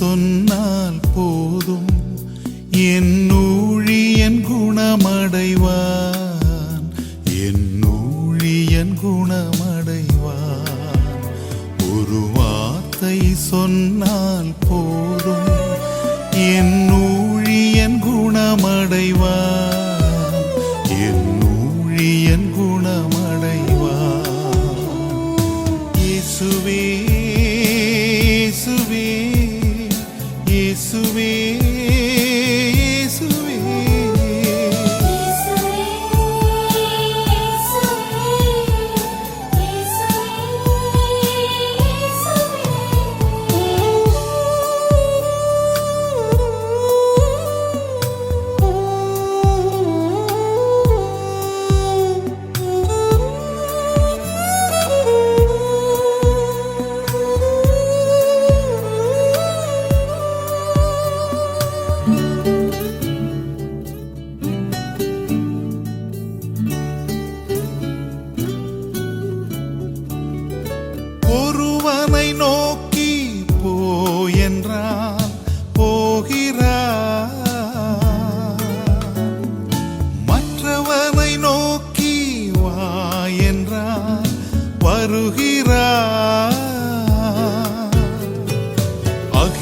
சொன்னால் போதும். என் ஊழியன் குணமடைவான். என் ஊழியன் குணமடைவான். ஒரு வார்த்தை சொன்னால் போதும். என் ஊழியன் குணமடைவான்.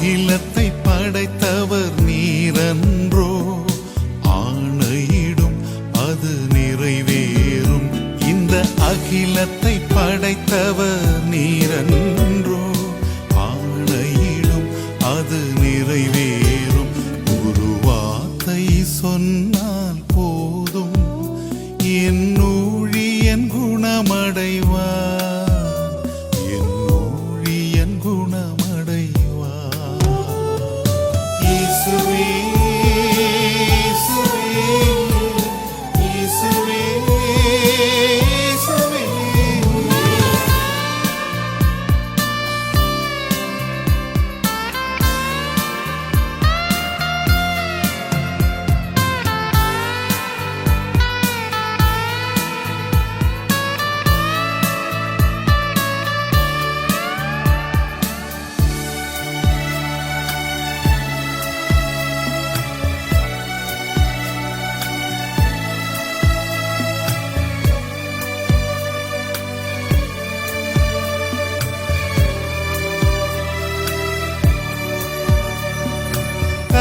அகிலத்தை படைத்தவர் நீரன்றோ ஆணையிடும் அது நிறைவேறும். இந்த அகிலத்தை படைத்தவர் நீரன்றோ ஆணையிடும் அது நிறைவேறும். ஒரு சொன்னால் போ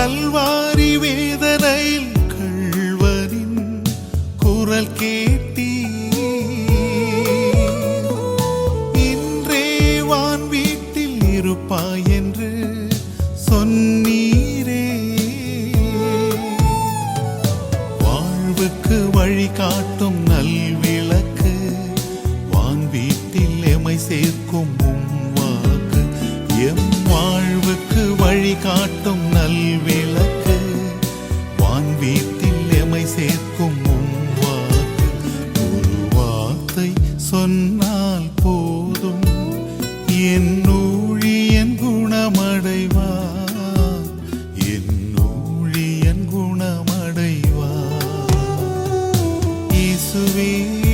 கல்வாரி வேதனையில் கள்வரின் குரல் கேட்டி இன்றே வான் வீட்டில் இருப்பாய் என்று சொன்னீரே. வாழ்வுக்கு வழிகாட்டும் நல்விளக்கு வான் வீட்டில் எமை சேர்க்கும் வாக்கு எம் நமக்கு வழிகாட்டும் நல்விளக்கு. வான்வீட்டில் எமை சேர்க்கும் வாக்கு. ஒரு வார்த்தை சொன்னால் போதும். என் ஊழியன் குணமடைவா? என் ஊழியன் குணமடைவா? இசுவே